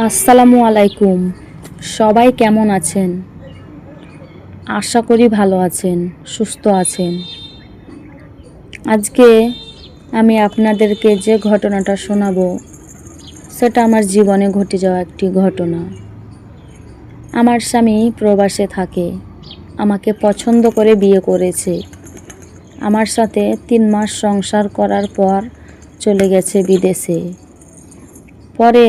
আসসালামু আলাইকুম। সবাই কেমন আছেন? আশা করি ভালো আছেন, সুস্থ আছেন। আজকে আমি আপনাদেরকে যে ঘটনাটা শোনাবো, সেটা আমার জীবনে ঘটে যাওয়া একটি ঘটনা। আমার স্বামী প্রবাসে থাকে, আমাকে পছন্দ করে বিয়ে করেছে। আমার সাথে তিন মাস সংসার করার পর চলে গেছে বিদেশে। পরে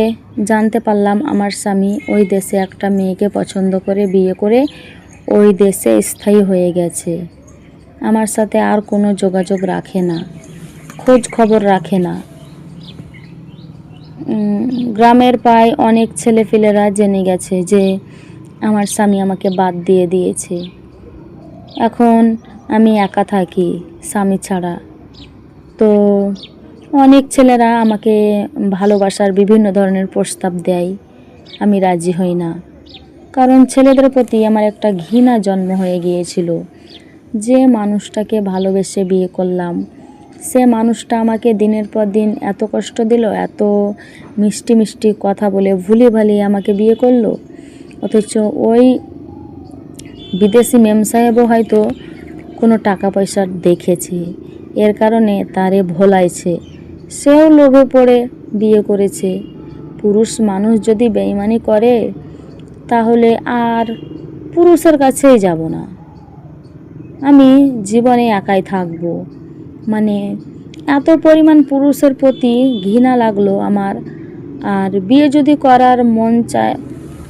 জানতে পারলাম আমার স্বামী ওই দেশে একটা মেয়েকে পছন্দ করে, বিয়ে করে ওই দেশে স্থায়ী হয়ে গেছে। আমার সাথে আর কোনো যোগাযোগ রাখে না, খোঁজ খবর রাখে না। গ্রামের প্রায় অনেক ছেলেপিলেরা জেনে গেছে যে আমার স্বামী আমাকে বাদ দিয়ে দিয়েছে। এখন আমি একা থাকি স্বামী ছাড়া। তো অনেক ছেলেরা আমাকে ভালোবাসার বিভিন্ন ধরনের প্রস্তাব দেয়। আমি রাজি হই না। কারণ ছেলেদের প্রতি আমার একটা ঘৃণা জন্ম হয়ে গিয়েছিল। যে মানুষটাকে ভালোবেসে বিয়ে করলাম, সে মানুষটা আমাকে দিনের পর দিন এত কষ্ট দিল, এত মিষ্টি মিষ্টি কথা বলে ভুলে ভালিয়ে আমাকে বিয়ে করল। অথচ ওই বিদেশি মেম সাহেবও হয়তো কোনো টাকা পয়সা দেখেছে। এর কারণে তারে ভোলাইছে। সেও লোভে পড়ে বিয়ে করেছে। পুরুষ মানুষ যদি বেইমানি করে, তাহলে আর পুরুষের কাছেই যাব না। আমি জীবনে একাই থাকব। মানে এত পরিমাণ পুরুষের প্রতি ঘৃণা লাগল আমার। আর বিয়ে যদি করার মন চায়,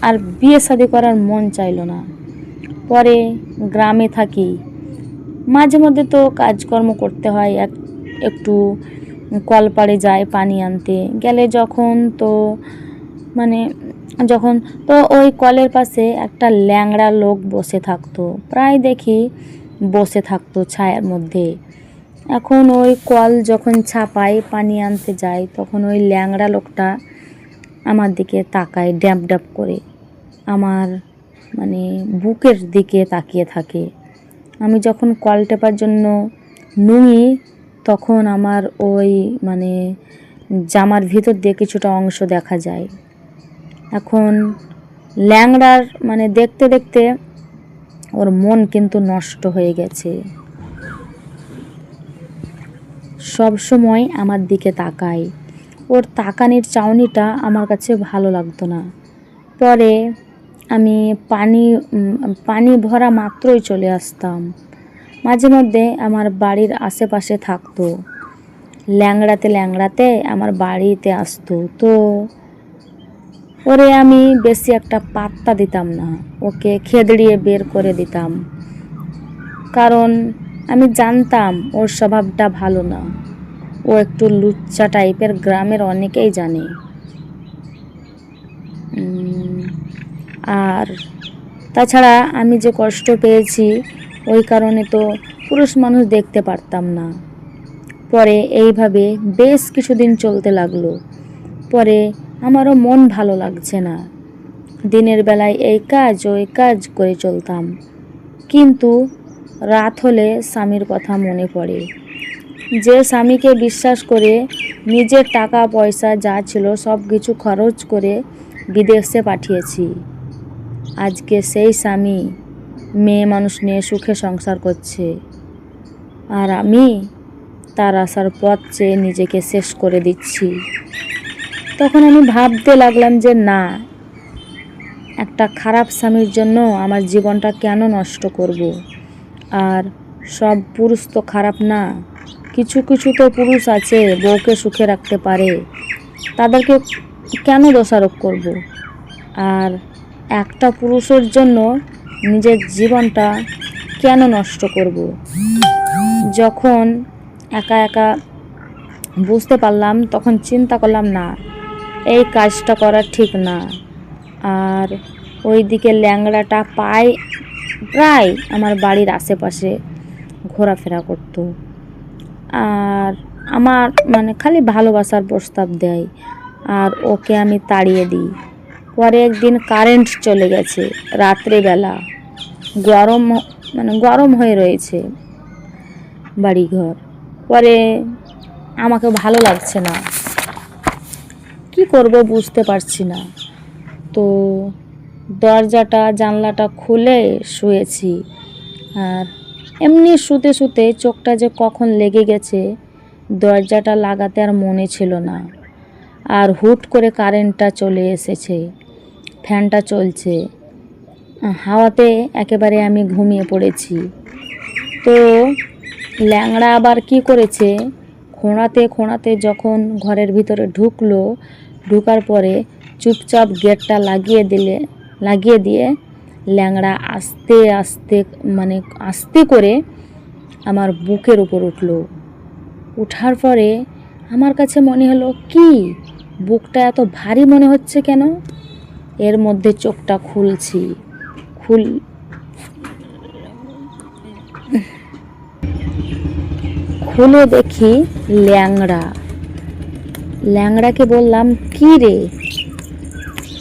আর বিয়ে শাদি করার মন চাইলো না। পরে গ্রামে থাকি। মাঝে মধ্যে তো কাজকর্ম করতে হয় এক, একটু কলপাড়ে যায় পানি আনতে। গেলে যখন তো মানে যখন তো ওই কলের পাশে একটা ল্যাংড়া লোক বসে থাকতো। প্রায় দেখি বসে থাকতো ছায়ার মধ্যে। এখন ওই কল যখন ছাপায় পানি আনতে যায়, তখন ওই ল্যাংড়া লোকটা আমার দিকে তাকায় ড্যাপ ড্যাপ করে। আমার মানে বুকের দিকে তাকিয়ে থাকে। আমি যখন কল টেপার জন্য নুঙি তখন আমার ওই মানে জামার ভিতর দিয়ে কিছুটা অংশ দেখা যায়। এখন ল্যাংড়ার মানে দেখতে দেখতে ওর মন কিন্তু নষ্ট হয়ে গেছে। সব সময় আমার দিকে তাকায়। ওর তাকানির চাউনিটা আমার কাছে ভালো লাগতো না। পরে আমি পানি পানি ভরা মাত্রই চলে আসতাম। মাঝে মধ্যে আমার বাড়ির আশেপাশে থাকতো। ল্যাংড়াতে ল্যাংড়াতে আমার বাড়িতে আসতো। তো ওরে আমি বেশি একটা পাত্তা দিতাম না। ওকে খেদড়িয়ে বের করে দিতাম। কারণ আমি জানতাম ওর স্বভাবটা ভালো না। ও একটু লুচ্চা টাইপের গ্রামের অনেকেই জানে। আর তাছাড়া আমি যে কষ্ট পেয়েছি ওই কারণে তো পুরুষ মানুষ দেখতে পারতাম না। পরে এইভাবে বেশ কিছুদিন চলতে লাগল। পরে আমারও মন ভালো লাগছে না। দিনের বেলায় এই কাজ, ওই কাজ করে চলতাম। কিন্তু রাত হলে স্বামীর কথা মনে পড়ে। যে স্বামীকে বিশ্বাস করে নিজের টাকা, পয়সা যা ছিল সব কিছু খরচ করে বিদেশে পাঠিয়েছি। আজকে সেই স্বামী মেয়ে মানুষ নিয়ে সুখে সংসার করছে আর আমি তার আসার পথ চেয়ে নিজেকে শেষ করে দিচ্ছি তখন আমি ভাবতে লাগলাম যে না, একটা খারাপ স্বামীর জন্য আমার জীবনটা কেন নষ্ট করব। আর সব পুরুষ তো খারাপ না কিছু কিছু তো পুরুষ আছে, বউকে সুখে রাখতে পারে তাদেরকে কেন দোষারোপ করব। আর একটা পুরুষের জন্য নিজের জীবনটা কেন নষ্ট করব। যখন একা একা বুঝতে পারলাম, তখন চিন্তা করলাম, না, এই কাজটা করা ঠিক না। আর ওই দিকে ল্যাংড়াটা পায় প্রায় আমার বাড়ির আশেপাশে ঘোরাফেরা করতো। আর আমার মানে খালি ভালোবাসার প্রস্তাব দেয়, আর ওকে আমি তাড়িয়ে দিই। পরে একদিন কারেন্ট চলে গেছে, রাত্রেবেলা। গরম মানে গরম হয়ে রয়েছে বাড়িঘর। পরে আমাকে ভালো লাগছে না। কি করব বুঝতে পারছি না। তো দরজাটা, জানলাটা খুলে শুয়েছি। আর এমনি শুতে শুতে চোখটা যে কখন লেগে গেছে, দরজাটা লাগাতে আর মনে ছিল না। আর হুট করে কারেন্টটা চলে এসেছে, ফ্যানটা চলছে। হাওয়াতে একেবারে আমি ঘুমিয়ে পড়েছি। তো ল্যাংড়া আবার কি করেছে? খোঁড়াতে খোঁড়াতে যখন ঘরের ভিতরে ঢুকলো, ঢুকার পরে চুপচাপ গেটটা লাগিয়ে দিলে, লাগিয়ে দিয়ে ল্যাংড়া আস্তে আস্তে মানে আস্তে করে আমার বুকের উপর উঠল। উঠার পরে আমার কাছে মনে হলো, কি? বুকটা এত ভারী মনে হচ্ছে কেন? এর মধ্যে চোখটা খুলছি। খুল খুলে দেখি ল্যাংড়া। ল্যাংড়াকে বললাম, কি রে?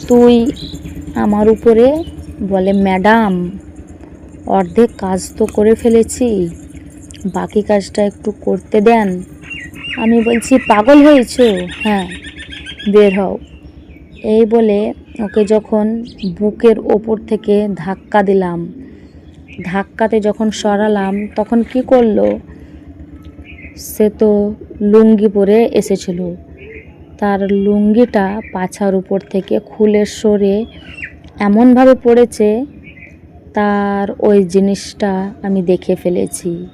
তুই আমার উপরে বলে, ম্যাডাম, অর্ধেক কাজ তো করে ফেলেছি, বাকি কাজটা একটু করতে দেন। আমি বলছি, পাগল হয়েছো? হ্যাঁ বের হও। এই বলে ওকে যখন বুকের ওপর থেকে ধাক্কা দিলাম, ধাক্কাতে যখন সরালাম, তখন কি করল? সে তো লুঙ্গি পরে এসেছিল। তার লুঙ্গিটা পাছার উপর থেকে খুলে সরে এমনভাবে পড়েছে, তার ওই জিনিসটা আমি দেখে ফেলেছি।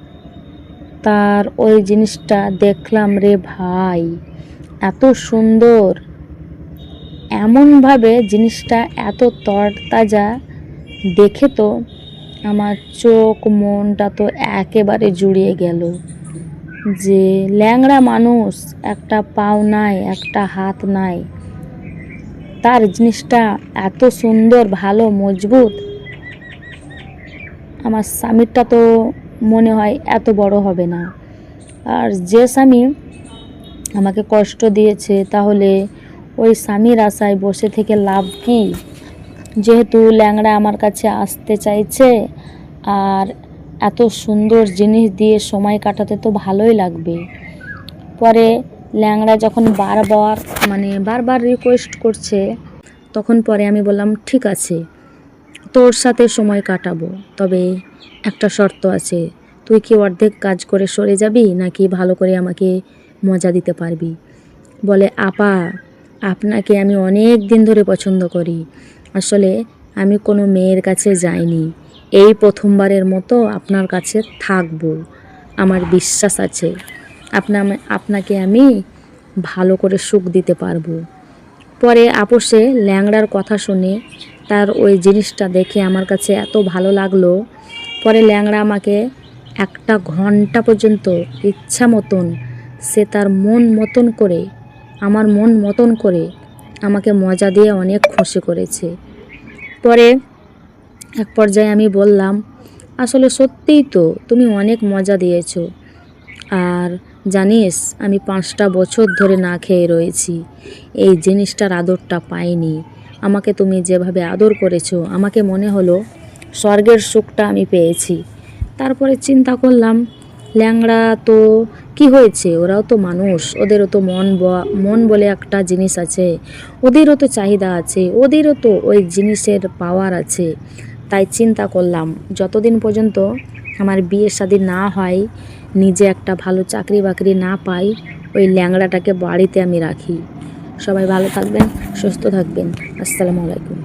তার ওই জিনিসটা দেখলাম রে ভাই, এত সুন্দর। এমনভাবে জিনিসটা এত তরতাজা দেখে তো আমার চোখ মনটা তো একেবারে জুড়িয়ে গেল যে ল্যাংড়া মানুষ একটা পাও নাই, একটা হাত নাই। তার জিনিসটা এত সুন্দর, ভালো, মজবুত। আমার স্বামীরটা তো মনে হয় এত বড় হবে না। আর যে স্বামী আমাকে কষ্ট দিয়েছে তাহলে ওই স্বামীর আশায় বসে থেকে লাভ কি? যেহেতু ল্যাংড়া আমার কাছে আসতে চাইছে, আর এত সুন্দর জিনিস দিয়ে সময় কাটাতে তো ভালোই লাগবে। পরে ল্যাংড়া যখন বারবার মানে বারবার রিকোয়েস্ট করছে, তখন পরে আমি বললাম, ঠিক আছে, তোর সাথে সময় কাটাবো। তবে একটা শর্ত আছে, তুই কি অর্ধেক কাজ করে সরে যাবি, নাকি ভালো করে আমাকে মজা দিতে পারবি? বলে, আপা আপনাকে আমি অনেক দিন ধরে পছন্দ করি। আসলে আমি কোনো মেয়ের কাছে যাইনি। এই প্রথমবারের মতো আপনার কাছে থাকব। আমার বিশ্বাস আছে। আপনা আপনাকে আমি ভালো করে সুখ দিতে পারব। পরে আপোষে ল্যাংড়ার কথা শুনে তার ওই জিনিসটা দেখে আমার কাছে এত ভালো লাগল। পরে ল্যাংড়া আমাকে একটা ঘণ্টা পর্যন্ত ইচ্ছা মতন সে তার মন মতন করে আমার মন মতন করে আমাকে মজা দিয়ে অনেক খুশি করেছে। পরে এক পর্যায়ে আমি বললাম, আসলে সত্যিই তো তুমি অনেক মজা দিয়েছ। আর জানিস, আমি পাঁচটা বছর ধরে না খেয়ে রয়েছি। এই জিনিসটার আদরটা পাইনি। আমাকে তুমি যেভাবে আদর করেছ, আমাকে মনে হলো স্বর্গের সুখটা আমি পেয়েছি। তারপরে চিন্তা করলাম ল্যাংড়া তো কি হয়েছে? ওরাও তো মানুষ, ওদেরও তো মন মন বলে একটা জিনিস আছে। ওদেরও তো চাহিদা আছে, ওদেরও তো ওই জিনিসের পাওয়ার আছে। তাই চিন্তা করলাম, যতদিন পর্যন্ত আমার বিয়ে শাদী না হয়, নিজে একটা ভালো চাকরি বাকরি না পাই, ওই ল্যাংড়াটাকে বাড়িতে আমি রাখি। সবাই ভালো থাকবেন, সুস্থ থাকবেন। আসসালামু আলাইকুম।